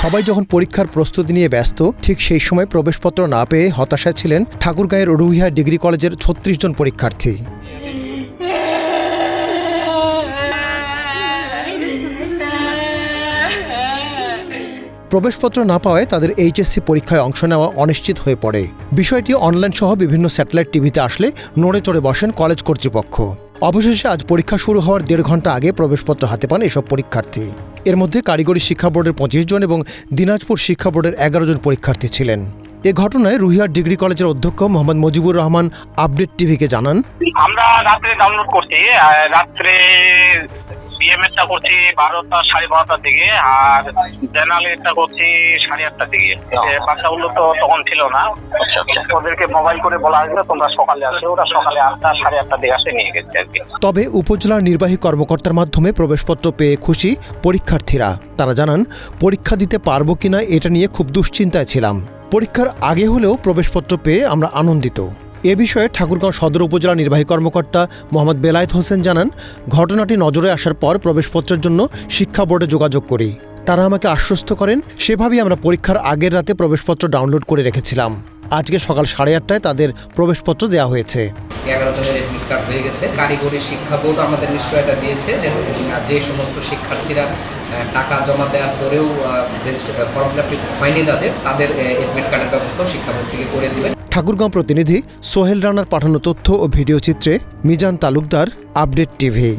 সবাই যখন পরীক্ষার প্রস্তুতি নিয়ে ব্যস্ত, ঠিক সেই সময় প্রবেশপত্র না পেয়ে হতাশায় ছিলেন ঠাকুরগাঁয়ের রুহিয়া ডিগ্রি কলেজের ছত্রিশ জন পরীক্ষার্থী। প্রবেশপত্র না পাওয়ায় তাদের এইচএসসি পরীক্ষায় অংশ নেওয়া অনিশ্চিত হয়ে পড়ে। বিষয়টি অনলাইন সহ বিভিন্ন স্যাটেলাইট টিভিতে আসলে নড়ে চড়ে বসেন কলেজ কর্তৃপক্ষ। অবশেষে আজ পরীক্ষা শুরু হওয়ার দেড় ঘণ্টা আগে প্রবেশপত্র হাতে পান এসব পরীক্ষার্থী। এর মধ্যে কারিগরি শিক্ষা বোর্ডের পঁচিশ জন এবং দিনাজপুর শিক্ষা বোর্ডের এগারো জন পরীক্ষার্থী ছিলেন। এ ঘটনায় রুহিয়ার ডিগ্রি কলেজের অধ্যক্ষ মোহাম্মদ মুজিবুর রহমান আপডেট টিভিকে জানান। আমরা রাত্রে ডাউনলোড করছি রাত্রে বিএমএসটা করছি বারোটা সাড়ে বারোটার দিকে আর জেনারেলটা করছি সাড়ে আটটার দিকে। বাচ্চাগুলো তো তখন ছিল না। ওদেরকে মোবাইল করে বলা হয়েছিল তোমরা সকালে আসো। ওরা সকালে আটটা সাড়ে আটটার দিকে আসে নিয়ে গেছে আর কি। তবে উপজেলার নির্বাহী কর্মকর্তার মাধ্যমে প্রবেশপত্র পেয়ে খুশি পরীক্ষার্থীরা। তারা জানান পরীক্ষা দিতে পারব কিনা এটা নিয়ে খুব দুশ্চিন্তায় ছিলাম। পরীক্ষার আগে হলেও প্রবেশপত্র পেয়ে আমরা আনন্দিত। এ বিষয়ে ঠাকুরগাঁও সদর উপজেলা নির্বাহী কর্মকর্তা মোহাম্মদ বেলায়েত হোসেন জানান, ঘটনাটি নজরে আসার পর প্রবেশপত্রের জন্য শিক্ষা বোর্ডে যোগাযোগ করি। তারা আমাকে আশ্বস্ত করেন, সেভাবেই আমরা পরীক্ষার আগের রাতে প্রবেশপত্র ডাউনলোড করে রেখেছিলাম। আজকে সকাল সাড়ে আটটায় তাদের প্রবেশপত্র দেওয়া হয়েছে। হয়ে গেছে। কারিগরি শিক্ষা বোর্ড আমাদের নিশ্চয়তা দিয়েছে যে সমস্ত শিক্ষার্থীরা টাকা জমা দেওয়ার পরেও ফর্ম হয়নি তাদের তাদের কার্ডের ব্যবস্থাও শিক্ষা বোর্ড থেকে করে ঠাকুরগাঁও প্রতিনিধি সোহেল রানার পাঠানো তথ্য ও ভিডিও চিত্রে মিজান তালুকদার আপডেট টিভি।